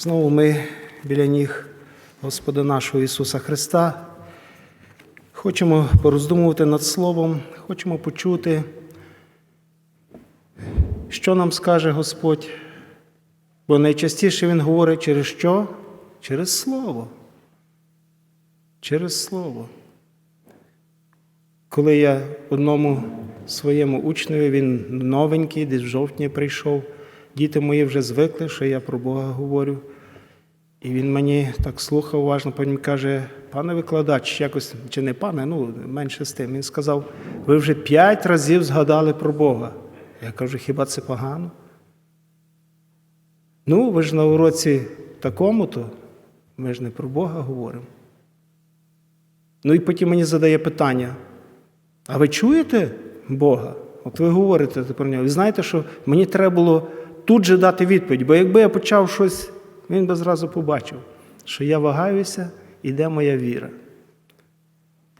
Знову ми біля ніг Господа нашого Ісуса Христа. Хочемо пороздумувати над Словом, хочемо почути, що нам скаже Господь. Бо найчастіше Він говорить через що? Через Слово. Через Слово. Коли я одному своєму учневі, він новенький, десь в жовтні прийшов, діти мої вже звикли, що я про Бога говорю. І він мені так слухав уважно, потім каже, пане викладач, якось, чи не пане, ну менше з тим. Він сказав, ви вже п'ять разів згадали про Бога. Я кажу, хіба це погано? Ну, ви ж на уроці такому-то, ми ж не про Бога говоримо. Ну і потім мені задає питання: а ви чуєте Бога? От ви говорите про нього. Ви знаєте, що мені треба було тут же дати відповідь, бо якби я почав щось, він би зразу побачив, що я вагаюся і де моя віра.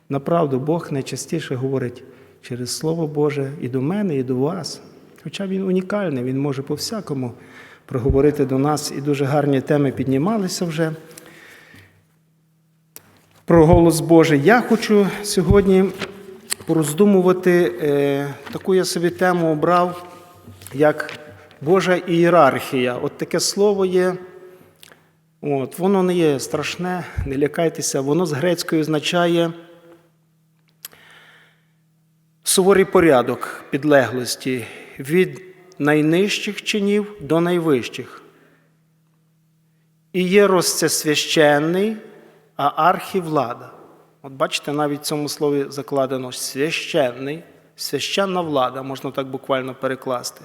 Направду, Бог найчастіше говорить через Слово Боже і до мене, і до вас. Хоча він унікальний, він може по-всякому проговорити до нас, і дуже гарні теми піднімалися вже. Про голос Божий. Я хочу сьогодні пороздумувати, е, таку я собі тему обрав, як Божа ієрархія. От таке слово є. От, воно не є страшне, не лякайтеся, воно з грецької означає суворий порядок підлеглості від найнижчих чинів до найвищих. Ієрос – це священний, а архівлада. От бачите, навіть в цьому слові закладено священний, священна влада, можна так буквально перекласти.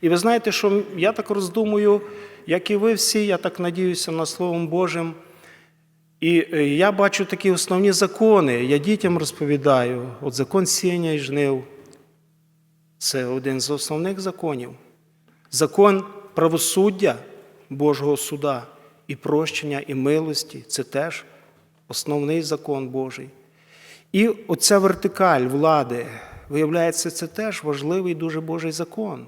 І ви знаєте, що я так роздумую, як і ви всі, я так надіюся на Словом Божим. І е, я бачу такі основні закони. Я дітям розповідаю, от закон сіння і жнив. Це один з основних законів. Закон правосуддя Божого суда і прощення, і милості це теж основний закон Божий. І оця вертикаль влади, виявляється, це теж важливий дуже Божий закон.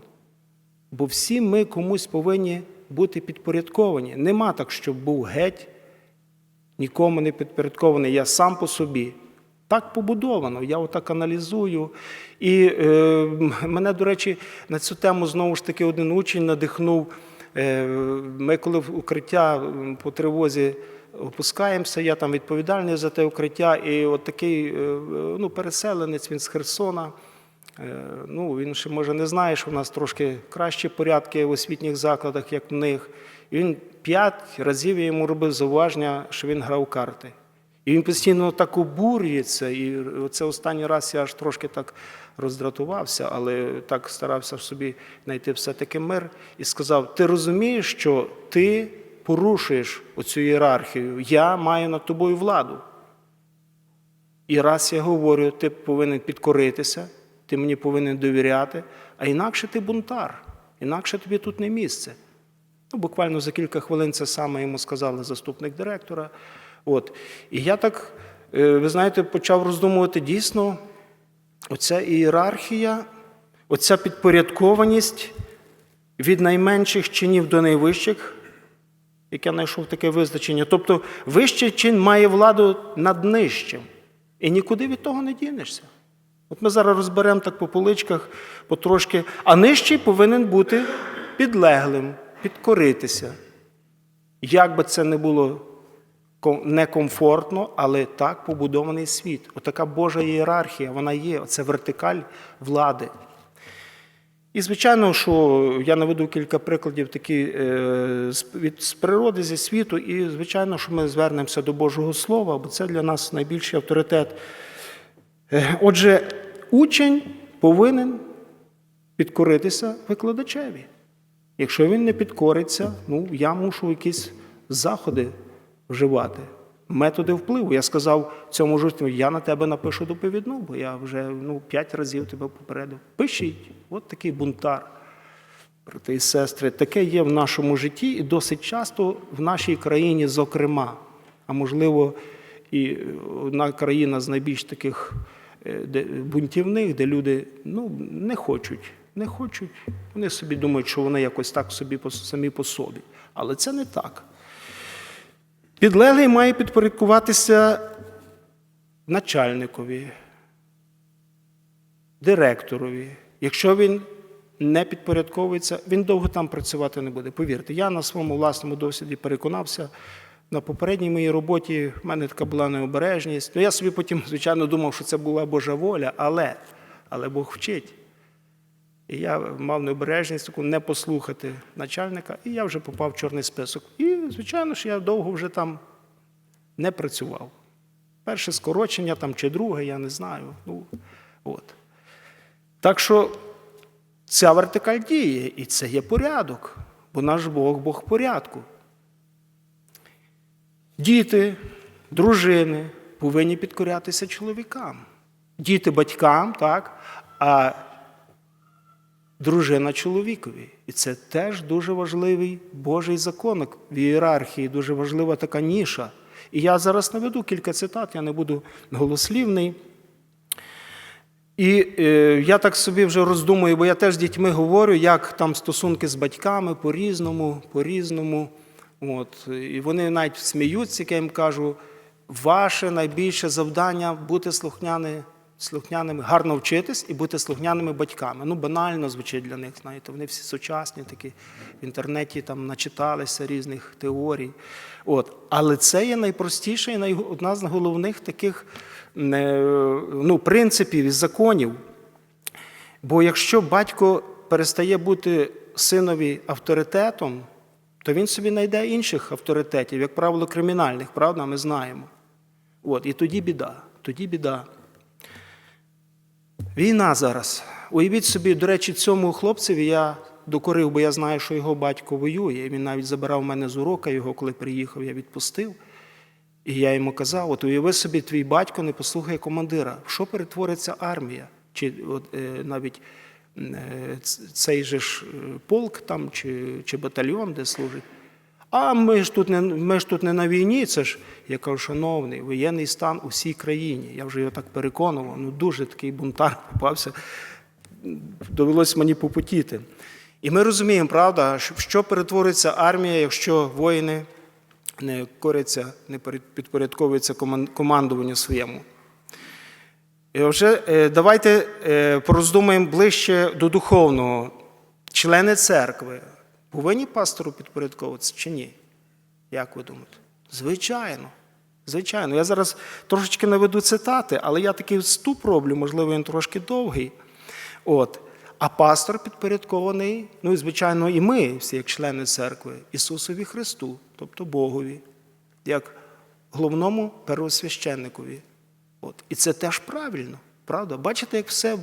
Бо всі ми комусь повинні бути підпорядковані. Нема так, щоб був геть, нікому не підпорядкований. Я сам по собі. Так побудовано, я отак аналізую. І е, мене, до речі, на цю тему знову ж таки один учень надихнув. Е, ми, коли в укриття по тривозі опускаємося, я там відповідальний за те укриття, і от такий е, ну, переселенець, він з Херсона. Е, Ну, він ще може не знає, що в нас трошки кращі порядки в освітніх закладах, як в них. І він п'ять разів я йому робив зауваження, що він грав карти. І він постійно так обурюється. І це останній раз я аж трошки так роздратувався, але так старався в собі знайти все-таки мир і сказав: ти розумієш, що ти порушуєш оцю ієрархію, я маю над тобою владу. І раз я говорю, ти повинен підкоритися, ти мені повинен довіряти, а інакше ти бунтар, інакше тобі тут не місце. Ну, буквально за кілька хвилин це саме йому сказали заступник директора. От. І я так, е, ви знаєте, почав роздумувати дійсно, оця ієрархія, оця підпорядкованість від найменших чинів до найвищих, як я знайшов таке визначення. Тобто вищий чин має владу над нижчим. І нікуди від того не дінешся. От ми зараз розберемо так по поличках потрошки, а нижчий повинен бути підлеглим, підкоритися. Як би це не було некомфортно, але так побудований світ. Отака Божа ієрархія, вона є, це вертикаль влади. І, звичайно, що я наведу кілька прикладів такі е, з- природи, зі світу, і, звичайно, що ми звернемося до Божого Слова, бо це для нас найбільший авторитет. Е, Отже, учень повинен підкоритися викладачеві. Якщо він не підкориться, ну я мушу якісь заходи вживати, методи впливу. Я сказав цьому журналісту, я на тебе напишу доповідну, бо я вже ну, п'ять разів тебе попередив. Пишіть, от такий бунтар. Брати і сестри, таке є в нашому житті і досить часто в нашій країні, зокрема, а можливо, і одна країна з найбільш таких де, бунтівних, де люди ну, не хочуть, не хочуть. Вони собі думають, що вони якось так собі самі по собі. Але це не так. Підлеглий має підпорядкуватися начальникові, директорові. Якщо він не підпорядковується, він довго там працювати не буде. Повірте, я на своєму власному досвіді переконався. На попередній моїй роботі в мене така була необережність. Ну, я собі потім, звичайно, думав, що це була Божа воля, але, але Бог вчить. І я мав необережність таку не послухати начальника, і я вже попав в чорний список. І, звичайно ж, я довго вже там не працював. Перше скорочення там чи друге, я не знаю. Ну, от. Так що ця вертикаль діє, і це є порядок, бо наш Бог Бог порядку. Діти, дружини повинні підкорятися чоловікам. Діти батькам, так, а дружина чоловікові. І це теж дуже важливий Божий закон в ієрархії, дуже важлива така ніша. І я зараз наведу кілька цитат, я не буду голослівний. І е, я так собі вже роздумую, бо я теж з дітьми говорю, як там стосунки з батьками по-різному, по-різному. От. І вони навіть сміються, як я їм кажу, ваше найбільше завдання бути слухняни, слухняними, гарно вчитись і бути слухняними батьками. Ну, банально звучить для них, знаєте, вони всі сучасні, такі в інтернеті там начиталися різних теорій. От. Але це є найпростіша і най... одна з головних таких ну, принципів і законів. Бо якщо батько перестає бути синові авторитетом, то він собі знайде інших авторитетів, як правило, кримінальних, правда, ми знаємо. От, і тоді біда, тоді біда. Війна зараз. Уявіть собі, до речі, цьому хлопцеві я докорив, бо я знаю, що його батько воює. Він навіть забирав мене з урока його, коли приїхав, я відпустив. І я йому казав: от уяви собі, твій батько не послухає командира, в що перетвориться армія? Чи от, е, навіть цей же ж е, полк там, чи, чи батальйон, де служить. А ми ж тут не ми ж тут не на війні. Це ж я кажу, шановний, воєнний стан у всій країні. Я вже його так переконував. Ну дуже такий бунтар попався. Довелося мені попотіти. І ми розуміємо, правда, що- перетвориться армія, якщо воїни не коряться, не підпорядковуються командуванню своєму. І вже е, давайте е, пороздумаємо ближче до духовного. Члени церкви повинні пастору підпорядковуватися чи ні? Як ви думаєте? Звичайно. Звичайно. Я зараз трошечки наведу цитати, але я такий вступ роблю, можливо, він трошки довгий. От. А пастор підпорядкований, ну і звичайно, і ми, всі як члени церкви, Ісусові Христу, тобто Богові, як головному первосвященникові. От. І це теж правильно, правда? Бачите, як все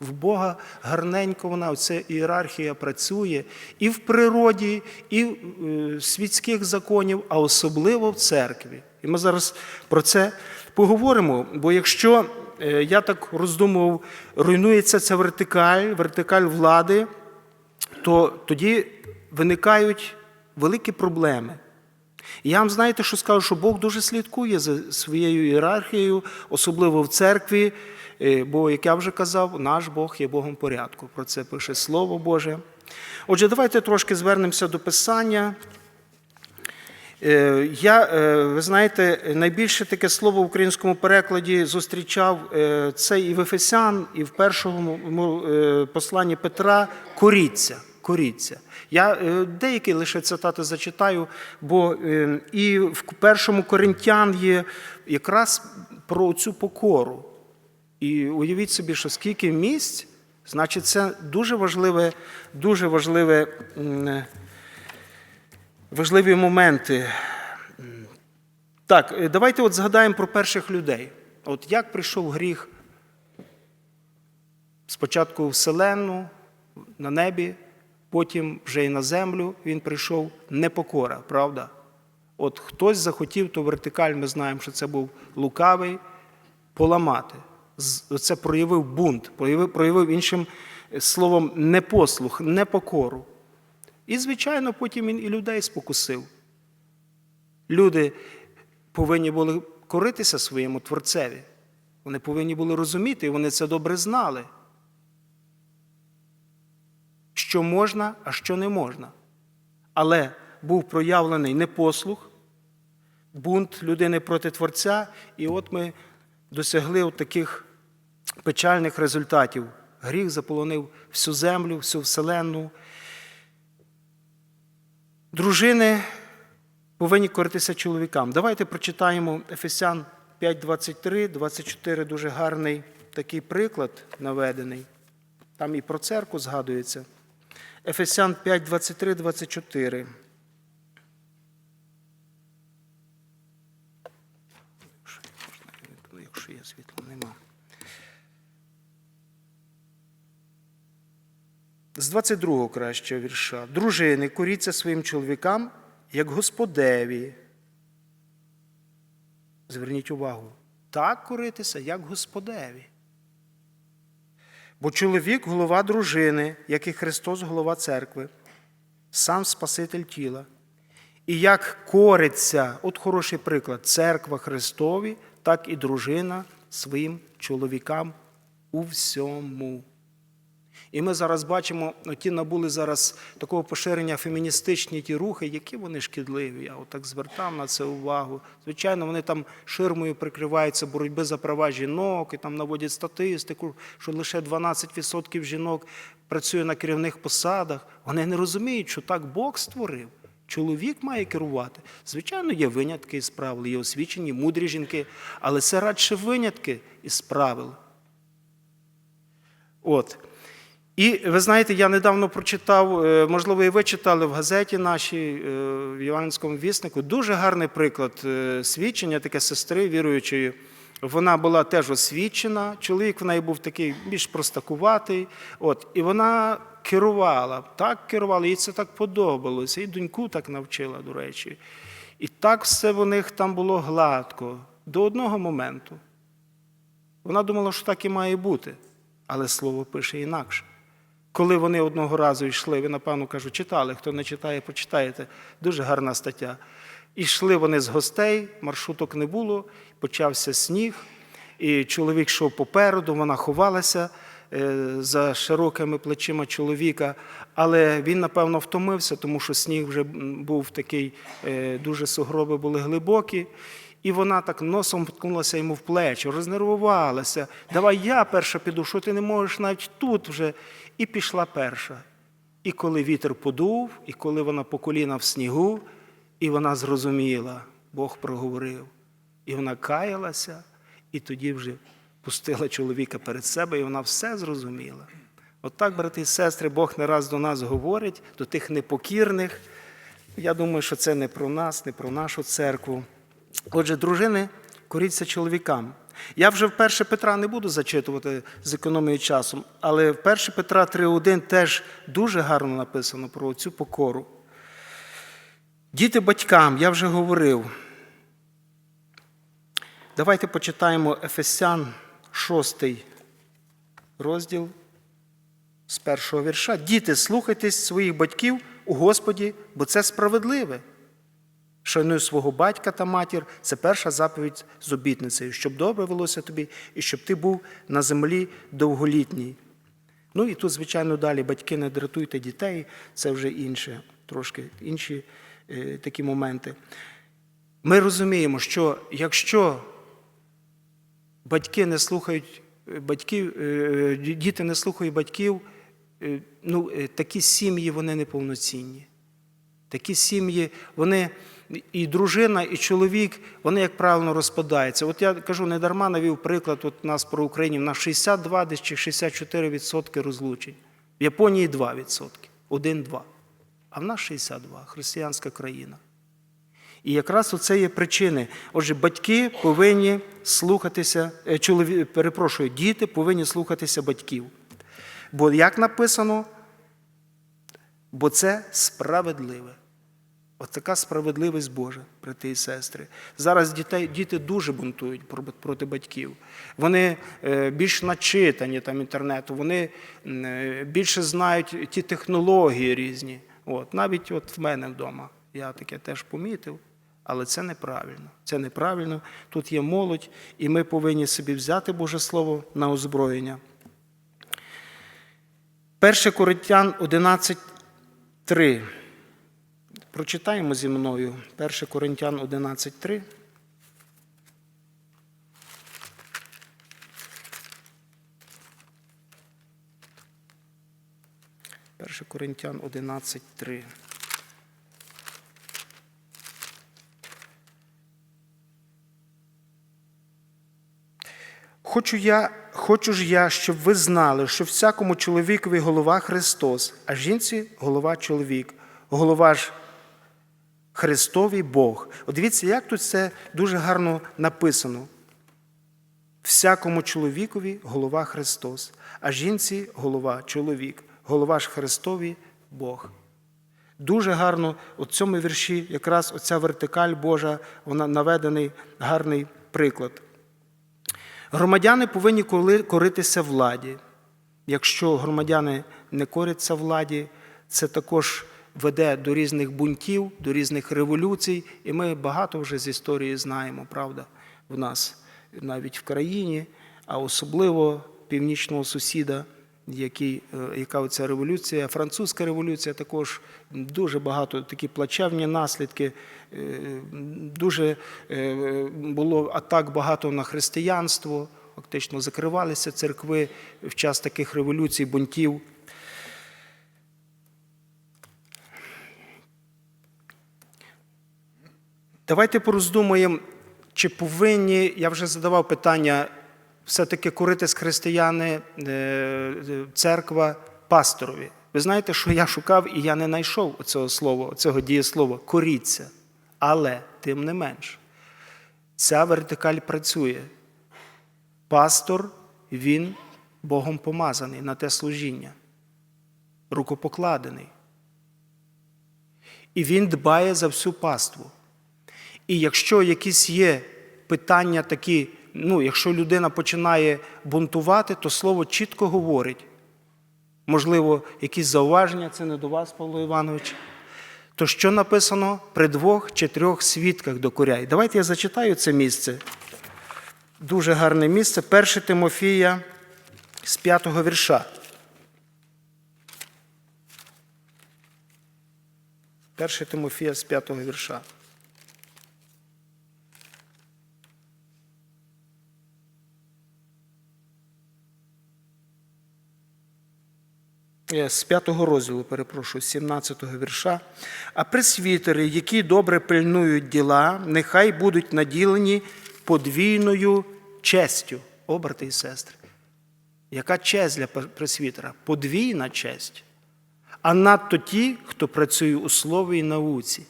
в Бога гарненько вона, ця ієрархія працює і в природі, і в е, світських законів, а особливо в церкві. І ми зараз про це поговоримо. Бо якщо е, я так роздумував, руйнується ця вертикаль, вертикаль влади, то тоді виникають великі проблеми. І я вам знаєте, що скажу, що Бог дуже слідкує за своєю ієрархією, особливо в церкві. е, Бо, як я вже казав, наш Бог є Богом порядку. Про це пише Слово Боже. Отже, давайте трошки звернемося до Писання. Е, Я, е, ви знаєте, найбільше таке слово в українському перекладі зустрічав це і в Ефесян, і в першому посланні Петра коріться. коріться. Я е, деякі лише цитати зачитаю, бо е, і в першому Коринтян є якраз про цю покору. І уявіть собі, що скільки місць, значить, це дуже важливе, дуже важливе. важливі моменти. Так, е, давайте от згадаємо про перших людей. От як прийшов гріх спочатку в Вселенну, на небі, потім вже і на землю він прийшов непокора, правда? От хтось захотів ту вертикаль, ми знаємо, що це був лукавий, поламати. Це проявив бунт, проявив, проявив іншим словом непослух, непокору. І, звичайно, потім він і людей спокусив. Люди повинні були коритися своєму творцеві. Вони повинні були розуміти, і вони це добре знали. Що можна, а що не можна. Але був проявлений непослух, бунт людини проти Творця, і от ми досягли от таких печальних результатів. Гріх заполонив всю землю, всю вселенну. Дружини повинні коритися чоловікам. Давайте прочитаємо Ефесян 5, 23, 24, дуже гарний такий приклад наведений. Там і про церкву згадується. Ефесян 5, 23, 24. Якщо є світло, нема. З 22-го кращого вірша. Дружини, коріться своїм чоловікам, як Господеві. Зверніть увагу, так коритися, як Господеві. Бо чоловік голова дружини, як і Христос голова церкви, сам Спаситель тіла. І як кориться, от хороший приклад, церква Христові, так і дружина своїм чоловікам у всьому. І ми зараз бачимо, ну, ті набули зараз такого поширення феміністичні ті рухи, які вони шкідливі. Я отак звертав на це увагу. Звичайно, вони там ширмою прикриваються боротьби за права жінок і там наводять статистику, що лише 12% жінок працює на керівних посадах. Вони не розуміють, що так Бог створив. Чоловік має керувати. Звичайно, є винятки із правил, є освічені, мудрі жінки, але це радше винятки із правил. От. І ви знаєте, я недавно прочитав, е, можливо, і ви читали в газеті нашій е, в Іванському віснику, дуже гарний приклад е, свідчення, таке сестри віруючої. Вона була теж освічена, чоловік в неї був такий більш простакуватий. От, і вона керувала, так керувала, їй це так подобалося. І доньку так навчила, до речі. І так все в них там було гладко до одного моменту. Вона думала, що так і має бути, але слово пише інакше. Коли вони одного разу йшли, ви, напевно, кажу, читали, хто не читає, почитаєте. Дуже гарна стаття. І йшли вони з гостей, маршруток не було, почався сніг, і чоловік йшов попереду, вона ховалася е, за широкими плечима чоловіка, але він, напевно, втомився, тому що сніг вже був такий, е, дуже сугроби були глибокі. І вона так носом вткнулася йому в плечі, рознервувалася. Давай я перша піду, що ти не можеш навіть тут вже. І пішла перша. І коли вітер подув, і коли вона по коліна в снігу, і вона зрозуміла, Бог проговорив. І вона каялася, і тоді вже пустила чоловіка перед себе, і вона все зрозуміла. Отак, брати і сестри, Бог не раз до нас говорить, до тих непокірних. Я думаю, що це не про нас, не про нашу церкву. Отже, дружини, коріться чоловікам. Я вже в 1 Петра не буду зачитувати з економією часу, але в 1 Петра 3.1 теж дуже гарно написано про цю покору. Діти батькам, я вже говорив. Давайте почитаємо Ефесян 6 розділ з першого вірша. Діти, слухайтесь своїх батьків у Господі, бо це справедливе. Шануй свого батька та матір це перша заповідь з обітницею, щоб добре велося тобі і щоб ти був на землі довголітній. Ну і тут, звичайно, далі батьки не дратуйте дітей, це вже інше, трошки інші е, такі моменти. Ми розуміємо, що якщо батьки не слухають е, батьків, е, діти не слухають батьків, е, ну, е, такі сім'ї вони неповноцінні. Такі сім'ї, вони і дружина, і чоловік, вони, як правильно, розпадаються. От я кажу, не дарма навів приклад от у нас про Україні, в нас 62 десь чи 64% розлучень. В Японії 2%, 1-2. А в нас 62, християнська країна. І якраз оце є причини. Отже, батьки повинні слухатися, е, чолові, перепрошую, діти повинні слухатися батьків. Бо як написано, бо це справедливе. От така справедливість Божа, брати і сестри. Зараз дітей, діти дуже бунтують проти батьків. Вони е, більш начитані там інтернету, вони е, більше знають ті технології різні. От, навіть от в мене вдома я таке теж помітив, але це неправильно. Це неправильно. Тут є молодь, і ми повинні собі взяти Боже Слово на озброєння. 1 Коринтян 11.3. Прочитаємо зі мною 1 Коринтян 11.3. Перше Коринтян 11.3. Хочу, я, хочу ж я, щоб ви знали, що всякому чоловікові голова Христос, а жінці голова чоловік. Голова ж Христовий Бог. От дивіться, як тут це дуже гарно написано. Всякому чоловікові голова Христос, а жінці голова чоловік. Голова ж Христові Бог. Дуже гарно у цьому вірші якраз оця вертикаль Божа, вона наведений гарний приклад. Громадяни повинні коритися владі. Якщо громадяни не коряться владі, це також веде до різних бунтів, до різних революцій. І ми багато вже з історії знаємо, правда, в нас навіть в країні, а особливо північного сусіда, який, е, яка оця революція, французька революція також дуже багато такі плачевні наслідки. е, Дуже е, було атак багато на християнство, фактично закривалися церкви в час таких революцій, бунтів. Давайте пороздумаємо, чи повинні, я вже задавав питання, все-таки коритись християни, е, е, церква пасторові. Ви знаєте, що я шукав і я не знайшов цього слова, цього дієслова коріться. Але, тим не менш, ця вертикаль працює. Пастор, він Богом помазаний на те служіння, рукопокладений. І він дбає за всю паству. І якщо якісь є питання такі, ну, якщо людина починає бунтувати, то слово чітко говорить. Можливо, якісь зауваження, це не до вас, Павло Іванович. То що написано при двох чи трьох свідках докоряй? Давайте я зачитаю це місце. Дуже гарне місце. 1 Тимофія з 5 вірша. 1 Тимофія з 5 вірша. З п'ятого розділу, перепрошую, 17 вірша. А пресвітери, які добре пильнують діла, нехай будуть наділені подвійною честю. О, брати і сестри. Яка честь для пресвітера? Подвійна честь. А надто ті, хто працює у слові і науці.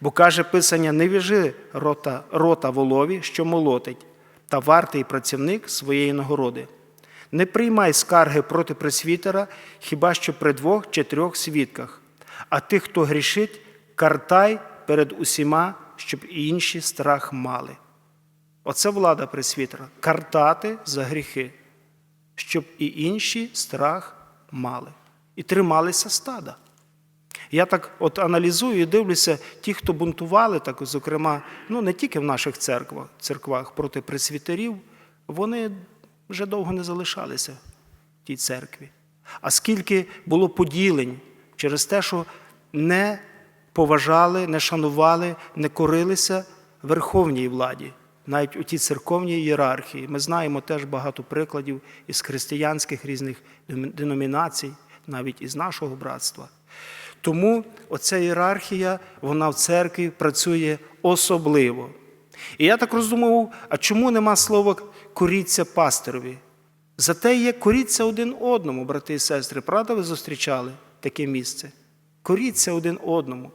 Бо каже Писання: не віжи рота, рота волові, що молотить, та вартий працівник своєї нагороди. Не приймай скарги проти пресвітера, хіба що при двох чи трьох свідках, а тих, хто грішить, картай перед усіма, щоб і інші страх мали. Оце влада пресвітера картати за гріхи, щоб і інші страх мали. І трималися стада. Я так от аналізую і дивлюся, ті, хто бунтували, так, зокрема, ну не тільки в наших церквах, церквах проти пресвітерів, вони вже довго не залишалися в тій церкві. А скільки було поділень через те, що не поважали, не шанували, не корилися верховній владі, навіть у тій церковній ієрархії. Ми знаємо теж багато прикладів із християнських різних деномінацій, навіть із нашого братства. Тому оця ієрархія, вона в церкві працює особливо. І я так роздумував, а чому нема слова коріться пасторові? Зате є коріться один одному, брати і сестри. Правда, ви зустрічали таке місце? Коріться один одному.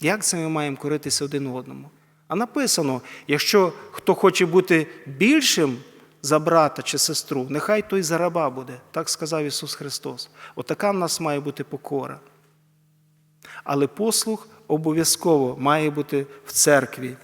Як це ми маємо коритися один одному? А написано: якщо хто хоче бути більшим за брата чи сестру, нехай той за раба буде. Так сказав Ісус Христос. Отака в нас має бути покора. Але послух обов'язково має бути в церкві.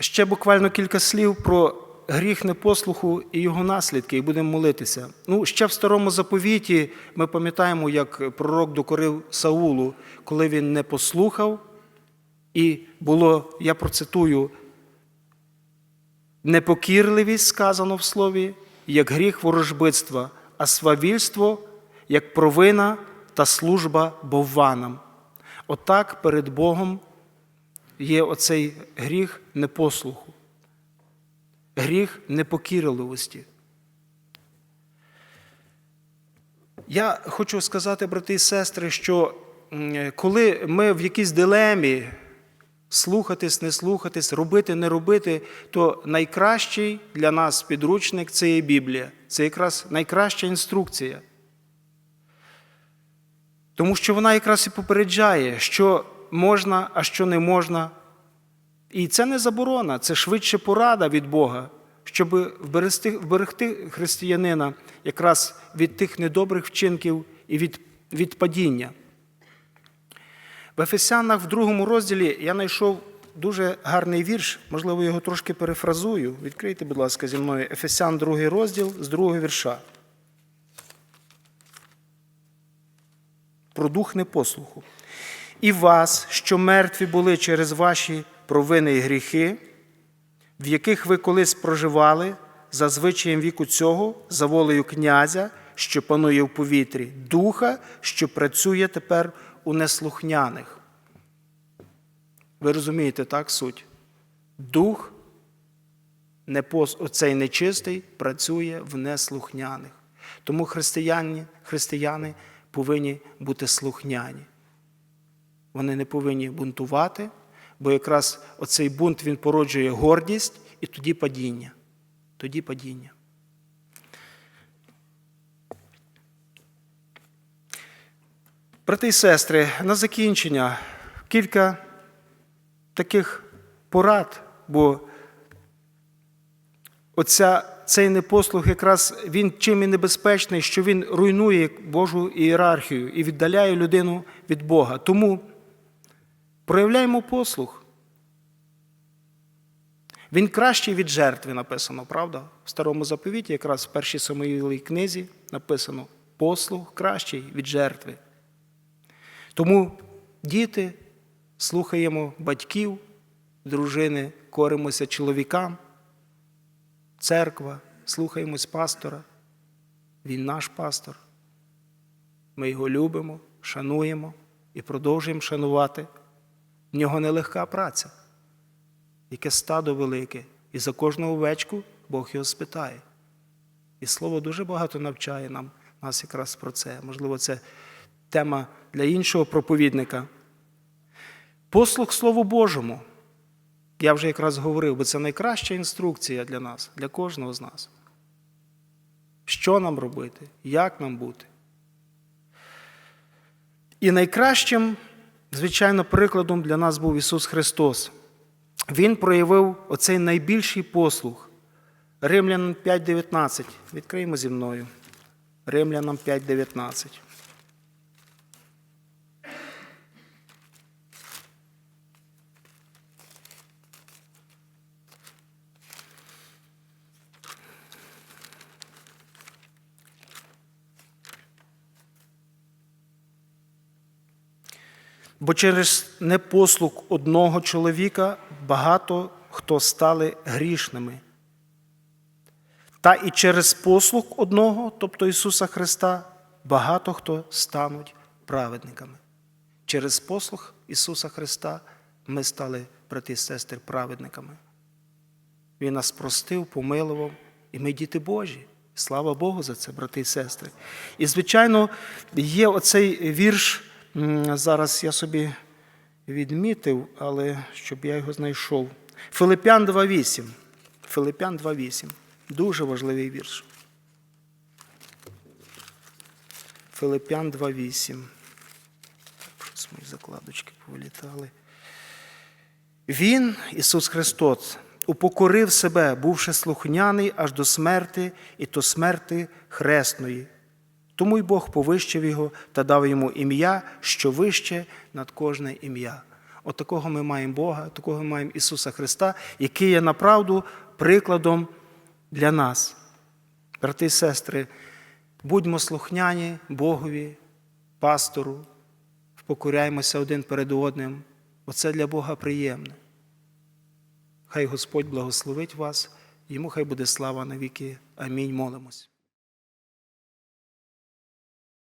Ще буквально кілька слів про гріх непослуху і його наслідки, і будемо молитися. Ну, ще в старому заповіті ми пам'ятаємо, як пророк докорив Саулу, коли він не послухав, і було, я процитую, непокірливість сказано в слові, як гріх ворожбитства, а свавільство як провина та служба бовванам. Отак перед Богом є оцей гріх непослуху, гріх непокірливості. Я хочу сказати, брати і сестри, що коли ми в якійсь дилемі слухатись, не слухатись, робити, не робити, то найкращий для нас підручник це є Біблія. Це якраз найкраща інструкція. Тому що вона якраз і попереджає, що можна, а що не можна. І це не заборона, це швидше порада від Бога, щоб вберегти, християнина якраз від тих недобрих вчинків і від, від падіння. В Ефесянах в другому розділі я знайшов дуже гарний вірш, можливо, його трошки перефразую. Відкрийте, будь ласка, зі мною Ефесян, другий розділ з другого вірша. Про дух непослуху. І вас, що мертві були через ваші провини і гріхи, в яких ви колись проживали за звичаєм віку цього, за волею князя, що панує в повітрі, духа, що працює тепер у неслухняних. Ви розумієте, так суть? Дух, оцей нечистий, працює в неслухняних. Тому християни, християни повинні бути слухняні. Вони не повинні бунтувати, бо якраз оцей бунт він породжує гордість і тоді падіння. Тоді падіння. Брати і сестри, на закінчення кілька таких порад, бо оця, цей непослух якраз він чим і небезпечний, що він руйнує Божу ієрархію і віддаляє людину від Бога. Тому проявляємо послух. Він кращий від жертви написано, правда? В старому заповіті, якраз в першій Самоїлій книзі написано послух кращий від жертви. Тому діти слухаємо батьків, дружини, коримося чоловікам, церква, слухаємось пастора. Він наш пастор. Ми його любимо, шануємо і продовжуємо шанувати. В нього нелегка праця, яке стадо велике, і за кожну овечку Бог його спитає. І слово дуже багато навчає нам нас якраз про це. Можливо, це тема для іншого проповідника. Послух Слову Божому. Я вже якраз говорив, бо це найкраща інструкція для нас, для кожного з нас. Що нам робити, як нам бути. І найкращим, звичайно, прикладом для нас був Ісус Христос. Він проявив оцей найбільший послуг. Римлянам 5.19. Відкриємо зі мною. Римлянам 5.19. Бо через непослух одного чоловіка багато хто стали грішними. Та і через послух одного, тобто Ісуса Христа, багато хто стануть праведниками. Через послух Ісуса Христа ми стали, брати і сестри, праведниками. Він нас простив, помилував, і ми діти Божі. Слава Богу за це, брати і сестри. І, звичайно, є оцей вірш. Зараз я собі відмітив, але щоб я його знайшов. Филипян 2.8. Филипян 2.8. Дуже важливий вірш. Филипян 2.8. Щось мої закладочки повилітали. Він, Ісус Христос, упокорив себе, бувши слухняний аж до смерти, і то смерти хресної. Тому й Бог повищив його та дав йому ім'я, що вище над кожне ім'я. От такого ми маємо Бога, такого ми маємо Ісуса Христа, який є направду прикладом для нас. Брати і сестри, будьмо слухняні Богові, пастору, покоряємося один перед одним. Оце для Бога приємне. Хай Господь благословить вас Йому хай буде слава навіки. Амінь. Молимось.